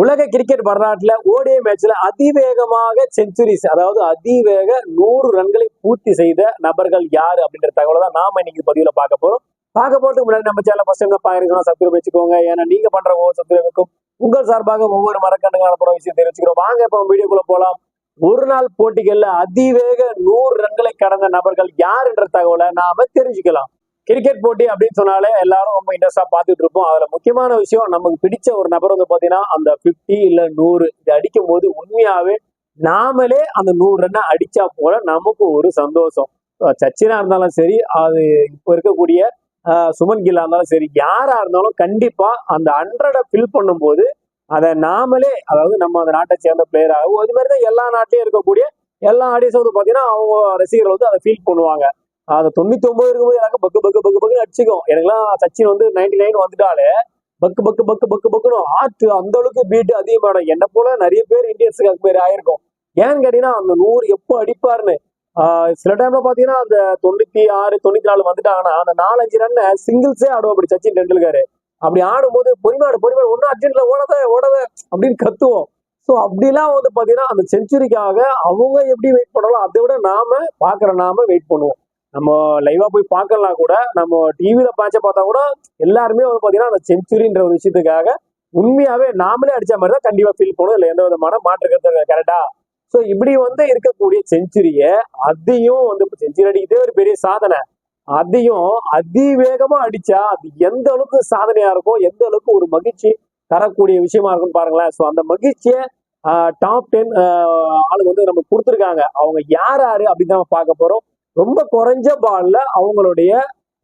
உலக கிரிக்கெட் வரலாற்றுல ஓடிய மேட்ச்ல அதிவேகமாக செஞ்சுரிஸ் அதாவது அதிவேக நூறு ரன்களை பூர்த்தி செய்த நபர்கள் யாரு அப்படின்ற தகவலை தான் நாம இன்னைக்கு பதிவுல பார்க்க போறோம். பார்க்க போறதுக்கு முன்னாடி நம்ம சேனல் ஃபர்ஸ்ட் டைம் பாருக்கணும் சப்ஸ்கிரைப் வச்சுக்கோங்க. ஏன்னா நீங்க பண்ற ஒவ்வொரு சப்ஸ்கிரைபுக்கும் உங்கள் சார்பாக ஒவ்வொரு மரக்கண்டுகள் அனுப்புற விஷயம் தெரிவிச்சுக்கிறோம். வாங்க இப்ப வீடியோக்குள்ள போலாம். ஒரு நாள் போட்டிகள்ல அதிவேக நூறு ரன்களை கடந்த நபர்கள் யாருன்ற தகவலை நாம தெரிஞ்சுக்கலாம். கிரிக்கெட் போட்டி அப்படின்னு சொன்னாலே எல்லாரும் ரொம்ப இன்ட்ரெஸ்டா பார்த்துட்டு இருப்போம். அதுல முக்கியமான விஷயம் நமக்கு பிடிச்ச ஒரு நபர் வந்து பாத்தீங்கன்னா அந்த 50 இல்ல நூறு இது அடிக்கும் போது உண்மையாவே நாமளே அந்த நூறு ரன்னை அடிச்சா போல நமக்கு ஒரு சந்தோஷம். சச்சினா இருந்தாலும் சரி அது இப்போ இருக்கக்கூடிய சுமன் கில்லா இருந்தாலும் சரி யாரா இருந்தாலும் கண்டிப்பா அந்த ஹண்ட்ரடை ஃபில் பண்ணும்போது அதை நாமளே அதாவது நம்ம அந்த நாட்டை சேர்ந்த பிளேயராகவும் அது மாதிரி தான் எல்லா நாட்டிலையும் இருக்கக்கூடிய எல்லா ஆடியன்ஸும் வந்து பாத்தீங்கன்னா அவங்க ரசிகர்கள் வந்து அதை ஃபீல் பண்ணுவாங்க. அந்த தொண்ணூத்தி ஒன்பது இருக்கும்போது எனக்கு பக்கு பக்கு பக்கு பக்குன்னு அடிச்சுக்கும். எனக்குலாம் சச்சின் வந்து நைன்டி நைன் வந்துட்டாலே பக்கு பக்கு பக்கு பக்கு பக்குன்னு ஆற்று அந்த அளவுக்கு பீட் அதிகமாடும் என்ன போல நிறைய பேர் இந்தியன்ஸுக்கு அது மாதிரி ஆயிருக்கும். ஏன்னு கேட்டீங்கன்னா அந்த நூறு எப்போ அடிப்பாருன்னு சில டைம்ல பாத்தீங்கன்னா அந்த தொண்ணூத்தி ஆறு தொண்ணூத்தி நாலு வந்துட்டாங்கன்னா அந்த நாலஞ்சு ரன்னை சிங்கிள்ஸே ஆடுவோம் அப்படி சச்சின் டெண்டுல்கர். அப்படி ஆடும்போது பொறுமையாடு பொறுமையாடு ஒன்றும் அர்ஜென்ட்ல ஓடத ஓடத அப்படின்னு கத்துவோம். ஸோ அப்படிலாம் வந்து பாத்தீங்கன்னா அந்த செஞ்சுரிக்காக அவங்க எப்படி வெயிட் பண்ணாலும் அதை விட நாம பாக்குற நாம வெயிட் பண்ணுவோம். நம்ம லைவா போய் பார்க்கலாம் கூட நம்ம டிவியில பாய்ச்ச பார்த்தா கூட எல்லாருமே வந்து பாத்தீங்கன்னா அந்த செஞ்சுரின்ற ஒரு விஷயத்துக்காக உண்மையாவே நாமளே அடிச்ச மாதிரி தான் கண்டிப்பா ஃபீல் பண்ணும். இல்லை எந்த விதமான மாற்று கருத்து கரெக்டா ஸோ இப்படி வந்து இருக்கக்கூடிய செஞ்சுரிய அதையும் வந்து செஞ்சுரி அடிக்கிறதே ஒரு பெரிய சாதனை. அதையும் அதிவேகமா அடிச்சா அது எந்த அளவுக்கு சாதனையா இருக்கும் எந்த அளவுக்கு ஒரு மகிழ்ச்சி தரக்கூடிய விஷயமா இருக்கும் பாருங்களேன். ஸோ அந்த மகிழ்ச்சியை டாப் டென் ஆளுங்க வந்து நமக்கு கொடுத்துருக்காங்க. அவங்க யார் யாரு அப்படின்னு நம்ம பார்க்க போறோம். ரொம்ப குறைஞ்ச பால்ல அவங்களுடைய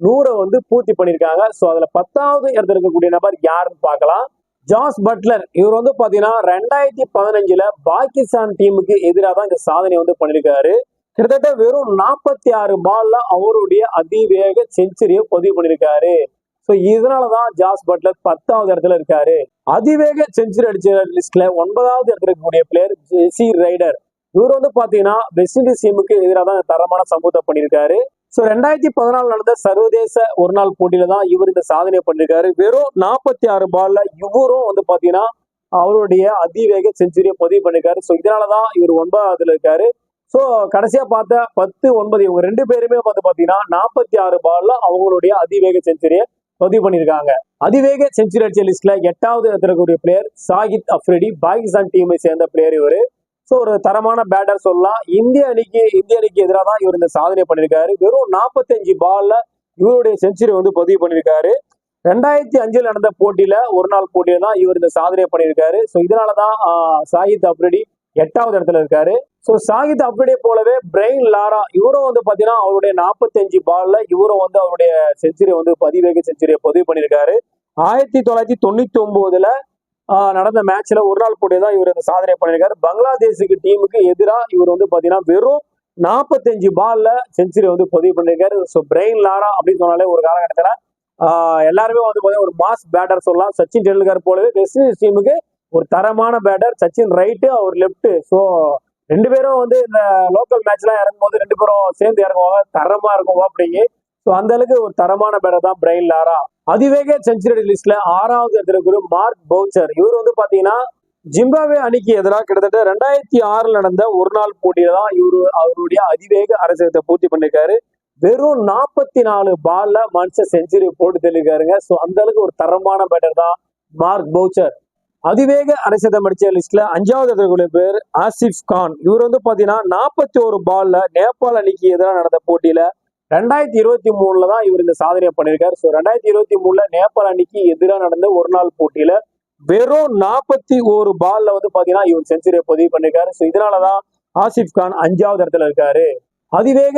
நூறை வந்து பூர்த்தி பண்ணியிருக்காங்க. ஸோ அதுல பத்தாவது இடத்துல இருக்கக்கூடிய நபர் யாருன்னு பார்க்கலாம். ஜாஸ் பட்லர் இவர் வந்து பாத்தீங்கன்னா ரெண்டாயிரத்தி பதினஞ்சுல பாகிஸ்தான் டீமுக்கு எதிராக தான் இந்த சாதனை வந்து பண்ணியிருக்காரு. கிட்டத்தட்ட வெறும் நாற்பத்தி ஆறு பால்ல அவருடைய அதிவேக செஞ்சுரியை பதிவு பண்ணியிருக்காரு. ஸோ இதனாலதான் ஜாஸ் பட்லர் பத்தாவது இடத்துல இருக்காரு. அதிவேக செஞ்சுரி அடிச்ச லிஸ்ட்ல ஒன்பதாவது இடத்துல இருக்கக்கூடிய பிளேயர் ஜெசி ரைடர். இவர் வந்து பாத்தீங்கன்னா வெஸ்ட் இண்டீஸ் டீமுக்கு எதிராக தான் தரமான சமூகத்தை பண்ணியிருக்காரு. ஸோ ரெண்டாயிரத்தி பதினாலு நடந்த சர்வதேச ஒரு நாள் போட்டியில தான் இவர் இந்த சாதனையை பண்ணியிருக்காரு. வெறும் நாற்பத்தி ஆறு பால்ல இவரும் வந்து பாத்தீங்கன்னா அவருடைய அதிவேக செஞ்சுரியை பதிவு பண்ணியிருக்காரு. ஸோ இதனாலதான் இவர் ஒன்பதாவதுல இருக்காரு. ஸோ கடைசியா பார்த்த பத்து ஒன்பது இவங்க ரெண்டு பேருமே வந்து பாத்தீங்கன்னா நாற்பத்தி ஆறு பால்ல அவங்களுடைய அதிவேக செஞ்சுரியை பதிவு பண்ணியிருக்காங்க. அதிவேக செஞ்சுரி அடிச்ச லிஸ்ட்ல எட்டாவது இடத்துல இருக்கக்கூடிய பிளேயர் சாகித் அப்ரிடி பாகிஸ்தான் டீமை சேர்ந்த பிளேயர் இவர். ஸோ ஒரு தரமான பேட்டர் சொல்லலாம். இந்திய அணிக்கு இந்திய அணிக்கு எதிராக தான் இவர் இந்த சாதனை பண்ணியிருக்காரு. வெறும் நாற்பத்தஞ்சு பால்ல இவருடைய செஞ்சுரி வந்து பதிவு பண்ணியிருக்காரு. ரெண்டாயிரத்தி அஞ்சில் நடந்த போட்டியில ஒரு நாள் போட்டியில தான் இவர் இந்த சாதனையை பண்ணியிருக்காரு. ஸோ இதனால தான் சாகித் அப்ரடி எட்டாவது இடத்துல இருக்காரு. ஸோ சாகித் அப்ரடியை போலவே பிரெயின் லாரா இவரும் வந்து பார்த்தீங்கன்னா அவருடைய நாற்பத்தஞ்சு பால்ல இவரும் வந்து அவருடைய செஞ்சுரி வந்து பதிவேக செஞ்சுரியை பதிவு பண்ணியிருக்காரு. ஆயிரத்தி தொள்ளாயிரத்தி தொண்ணூத்தி ஒன்பதுல நடந்த மேட்ச்ல ஒரு நாள் போட்டி தான் இவர் இந்த சாதனை பண்ணியிருக்காரு. பங்களாதேஷுக்கு டீமுக்கு எதிராக இவர் வந்து பார்த்தீங்கன்னா வெறும் நாற்பத்தஞ்சு பால்ல செஞ்சுரி வந்து பதிவு பண்ணியிருக்காரு. ஸோ பிரெயின் லாரா அப்படின்னு சொன்னாலே ஒரு காலகட்டத்தில் எல்லாருமே வந்து பார்த்தீங்கன்னா ஒரு மாஸ் பேட்டர் சொல்லலாம். சச்சின் டெண்டுல்கர் போலவே வெஸ்ட் இண்டீஸ் டீமுக்கு ஒரு தரமான பேட்டர் சச்சின் ரைட்டு அவர் லெஃப்ட் ஸோ ரெண்டு பேரும் வந்து இந்த லோக்கல் மேட்ச்லாம் இறங்கும் போது ரெண்டு பேரும் சேர்ந்து இறங்குவாங்க. தரமா இருக்கும் அப்படிங்க ஸோ அந்த அளவுக்கு ஒரு தரமான பேட்டர் தான் பிரெயின் லாரா. அதிவேக செஞ்சுரி லிஸ்ட்ல ஆறாவது இடத்துல இருக்கிற மார்க் பவுச்சர். இவர் வந்து பாத்தீங்கன்னா ஜிம்பாவே அணிக்கு எதிராக கிட்டத்தட்ட ரெண்டாயிரத்தி ஆறுல நடந்த ஒரு நாள் போட்டியில தான் இவரு அவருடைய அதிவேக அரசியத்தை பூர்த்தி பண்ணிருக்காரு வெறும் நாற்பத்தி நாலு பால்ல மனுஷன் செஞ்சுரி போட்டு தெளிக்காருங்க ஸோ அந்த அளவுக்கு ஒரு தரமான பேட்டர் தான் மார்க் பவுச்சர். அதிவேக அரசியத்தை அடிச்ச லிஸ்ட்ல அஞ்சாவது இடத்துல பேர் ஆசிப் கான். இவர் வந்து பாத்தீங்கன்னா நாற்பத்தி ஒரு பால்ல நேபாள் அணிக்கு எதிராக நடந்த போட்டியில ரெண்டாயிரத்தி இருபத்தி மூணுல தான் இவர் இந்த சாதனையை பண்ணியிருக்காரு. ஸோ ரெண்டாயிரத்தி இருபத்தி மூணுல நேபாள் அணிக்கு எதிராக நடந்த ஒரு நாள் போட்டியில வெறும் நாற்பத்தி ஒரு பால்ல வந்து பாத்தீங்கன்னா இவர் செஞ்சுரியை பதிவு பண்ணியிருக்காரு. ஸோ இதனாலதான் ஆசிப் கான் அஞ்சாவது இடத்துல இருக்காரு. அதிவேக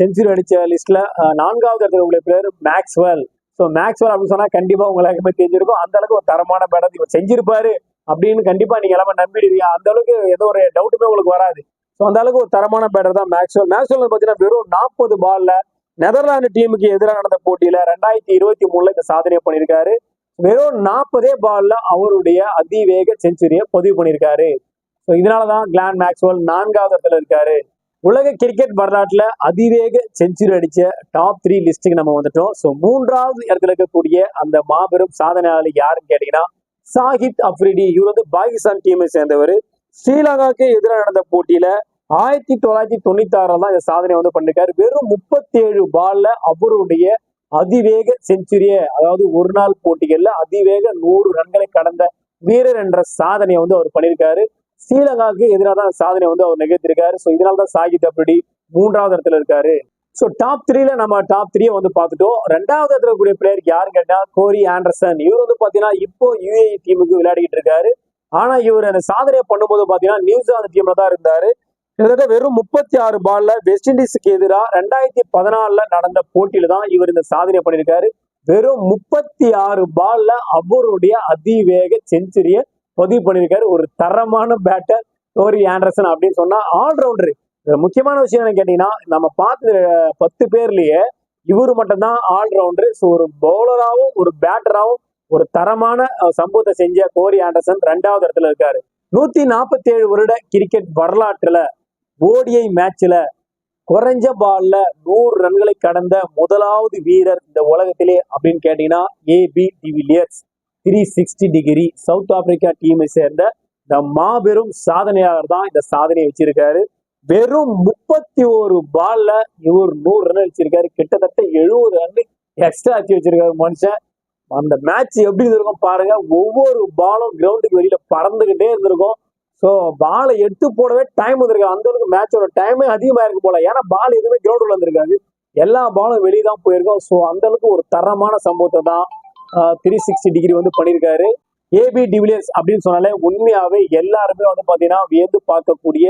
செஞ்சுரி அடிச்ச லிஸ்ட்ல நான்காவது இடத்துல உள்ள பேர் மேக்ஸ்வெல். ஸோ மேக்ஸ்வெல் அப்படின்னு சொன்னா கண்டிப்பா உங்களுக்கு எல்லாமே தெரிஞ்சிருக்கும். அந்த அளவுக்கு ஒரு தரமான பேட்டர் இவர் செஞ்சிருப்பாரு அப்படின்னு கண்டிப்பா நீங்க எல்லாமே நம்பிடுவீங்க. அந்த அளவுக்கு எந்த ஒரு டவுட்டுமே உங்களுக்கு வராது. ஸோ அந்த அளவுக்கு ஒரு தரமான பேட்டர் தான் மேக்ஸ்வெல் மேக்ஸ்வெல் பார்த்தீங்கன்னா வெறும் நாற்பது பால்ல நெதர்லாந்து டீமுக்கு எதிராக நடந்த போட்டியில ரெண்டாயிரத்தி இருபத்தி மூணுல இந்த சாதனையை பண்ணியிருக்காரு. வெறும் நாற்பதே பால்ல அவருடைய அதிவேக செஞ்சுரியை பதிவு பண்ணியிருக்காரு. ஸோ இதனாலதான் கிளான் மேக்ஸ்வெல் நான்காவது இடத்துல இருக்காரு. உலக கிரிக்கெட் வரலாற்றுல அதிவேக செஞ்சுரி அடிச்ச டாப் த்ரீ லிஸ்டுக்கு நம்ம வந்துட்டோம். ஸோ மூன்றாவது இடத்துல இருக்கக்கூடிய அந்த மாபெரும் சாதனையாளர் யாருன்னு கேட்டீங்கன்னா சாஹித் அப்ரிடி. இவர் வந்து பாகிஸ்தான் டீமை சேர்ந்தவர். ஸ்ரீலங்காக்கு எதிராக நடந்த போட்டியில ஆயிரத்தி தொள்ளாயிரத்தி தொண்ணூத்தி ஆறுல தான் இந்த சாதனை வந்து பண்ணிருக்காரு. வெறும் முப்பத்தி ஏழு பால்ல அவருடைய அதிவேக செஞ்சுரிய அதாவது ஒரு நாள் போட்டிகள்ல அதிவேக நூறு ரன்களை கடந்த வீரர் என்ற சாதனையை வந்து அவர் பண்ணியிருக்காரு ஸ்ரீலங்காவுக்கு எதிராக தான் சாதனை வந்து அவர் நிகழ்த்திருக்காரு. ஸோ இதனால தான் சாகித் அப்படி மூன்றாவது இடத்துல இருக்காரு. ஸோ டாப் த்ரீல நம்ம டாப் த்ரீ வந்து பார்த்துட்டோம். ரெண்டாவது இடத்துல கூடிய பிளேயர் யாரு கேட்டா கோரி ஆண்டர்சன் இவர் வந்து பாத்தீங்கன்னா இப்போ யூஏஇ டீமுக்கு விளையாடிக்கிட்டு இருக்காரு. ஆனா இவர் அந்த சாதனையை பண்ணும்போது பாத்தீங்கன்னா நியூசிலாந்து டீம்ல தான் இருந்தாரு. கிட்டத்தட்ட வெறும் முப்பத்தி ஆறு பால்ல வெஸ்ட் இண்டீஸுக்கு எதிராக ரெண்டாயிரத்தி பதினாலுல நடந்த போட்டியில தான் இவர் இந்த சாதனை பண்ணியிருக்காரு. வெறும் முப்பத்தி ஆறு பால்ல அவருடைய அதிவேக செஞ்சுரிய பதிவு பண்ணியிருக்காரு. ஒரு தரமான பேட்டர் டோரி ஆண்டர்சன் அப்படின்னு சொன்னா ஆல்ரவுண்டர் முக்கியமான விஷயம் என்ன கேட்டீங்கன்னா நம்ம பார்த்த பத்து பேர்லயே இவர் மட்டும்தான் ஆல்ரவுண்டர் ஸோ ஒரு பவுலராகவும் ஒரு பேட்டராகவும் ஒரு தரமான சம்பவத்தை செஞ்ச கோரி ஆண்டர்சன் ரெண்டாவது இடத்துல இருக்காரு. நூத்தி நாற்பத்தி ஏழு வருட கிரிக்கெட் வரலாற்றுல ஓடிஐ மேட்ச்ல குறைஞ்ச பால்ல நூறு ரன்களை கடந்த முதலாவது வீரர் இந்த உலகத்திலே அப்படின்னு கேட்டீங்கன்னா AB de Villiers three sixty degree South Africa டீமை சேர்ந்த இந்த மாபெரும் சாதனையாளர் தான் இந்த சாதனையை வச்சிருக்காரு. வெறும் முப்பத்தி ஒரு பால்ல இவர் நூறு ரன் அடிச்சிருக்காரு. கிட்டத்தட்ட எழுபது ரன் எக்ஸ்ட்ரா அடிச்சு வச்சிருக்காரு மனுஷன். அந்த மேட்ச் எப்படி இருந்திருக்கும் பாருங்க. ஒவ்வொரு பாலும் கிரவுண்டுக்கு வெளியில பறந்துகிட்டே இருந்திருக்கும். ஸோ பாலை எடுத்து போடவே டைம் வந்திருக்கு அந்த அளவுக்கு மேட்சோட டைமே அதிகமா இருக்கு போல. ஏன்னா பால் எதுவுமே கிரவுண்டுல வந்திருக்காது. எல்லா பாலும் வெளியே தான் போயிருக்கும். ஸோ அந்த அளவுக்கு ஒரு தரமான சம்பவத்தை தான் த்ரீ சிக்ஸ்டி டிகிரி வந்து பண்ணியிருக்காரு. ஏபி டிவிலியர்ஸ் அப்படின்னு சொன்னாலே உண்மையாவே எல்லாருமே வந்து பாத்தீங்கன்னா வியந்து பார்க்கக்கூடிய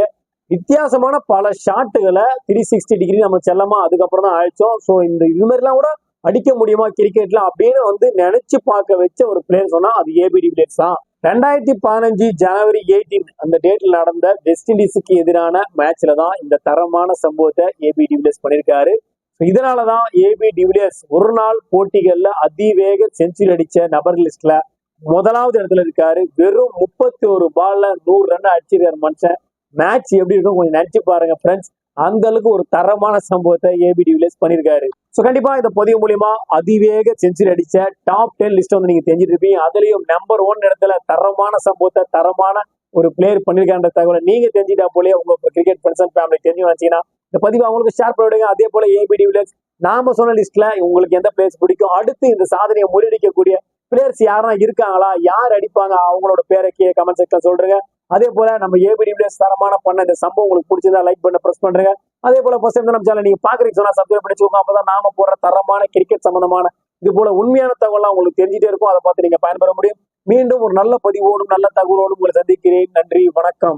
வித்தியாசமான பல ஷாட்டுகளை த்ரீ சிக்ஸ்டி டிகிரி நம்ம செல்லமா அதுக்கப்புறம் தான் அழிச்சோம். ஸோ இந்த இது மாதிரிலாம் கூட அடிக்க முடியுமா கிரிக்கெட்ல அப்படின்னு வந்து நினைச்சு பார்க்க வச்ச ஒரு பிளேயர் சொன்னா அது ஏபி பிளேயர்ஸ் தான். ரெண்டாயிரத்தி பதினஞ்சு ஜனவரி எயிட்டீன் அந்த டேட்ல நடந்த வெஸ்ட் இண்டீஸுக்கு எதிரான மேட்ச்ல தான் இந்த தரமான சம்பவத்தை ஏபி டிவிலியர்ஸ் பண்ணியிருக்காரு இதனாலதான் ஏபி டிவிலியர்ஸ் ஒரு நாள் போட்டிகள்ல அதிவேக செஞ்சுரி அடிச்ச நபர் லிஸ்ட்ல முதலாவது இடத்துல இருக்காரு. வெறும் முப்பத்தி ஒரு பால்ல நூறு ரன் அடிச்சிருக்காரு மனுஷன். மேட்ச் எப்படி இருக்கும் கொஞ்சம் நினைச்சு பாருங்க ஃப்ரெண்ட்ஸ் அந்த அளவுக்கு ஒரு தரமான சம்பவத்தை ஏபிடி டிவிலியர்ஸ் பண்ணியிருக்காரு ஸோ கண்டிப்பா இந்த பதிவு மூலியமா அதிவேக செஞ்சுரி அடிச்ச டாப் டென் லிஸ்ட் வந்து நீங்க தெரிஞ்சிட்டு இருப்பீங்க அதுலயும் நம்பர் ஒன் இடத்துல தரமான சம்பவத்தை தரமான ஒரு பிளேயர் பண்ணிருக்கான்ற தகவலை நீங்க தெரிஞ்சுட்டா போலே உங்க கிரிக்கெட் ஃப்ரெண்ட்ஸ் அண்ட் ஃபேமிலி தெரிஞ்சு வச்சீங்கன்னா இந்த பதிவு அவங்களுக்கு ஷேர் பண்ணிவிடுங்க அதே போல ஏபிடி விலேஸ் நாம சொன்ன லிஸ்ட்ல உங்களுக்கு எந்த பிளேயர்ஸ் பிடிக்கும்? அடுத்து இந்த சாதனையை முறியடிக்கக்கூடிய பிளேயர்ஸ் யாரா இருக்காங்களா? யார் அடிப்பாங்க? அவங்களோட பேரை கீழே கமெண்ட் செக்ஷன் சொல்றேங்க அதே போல நம்ம ஏபி தரமான பண்ண இந்த சம்பவம் உங்களுக்கு பிடிச்சதா லைக் பண்ண பிரஸ் பண்றேங்க. அதே போல ஃபர்ஸ்ட் டைம் நம்ம சேனல் நீங்க பாக்குறீங்க சொன்னா சப்ஸ்கிரைப் பண்ணி வச்சுக்கோங்க. அப்பதான் நாம போடுற தரமான கிரிக்கெட் சம்பந்தமான இது போல உண்மையான தகவலாம் உங்களுக்கு தெரிஞ்சுட்டே இருக்கும். அதை பார்த்து நீங்க பயன்பெற முடியும். மீண்டும் ஒரு நல்ல பதிவோடும் நல்ல தகவலோடும் உங்களை சந்திக்கிறேன். நன்றி வணக்கம்.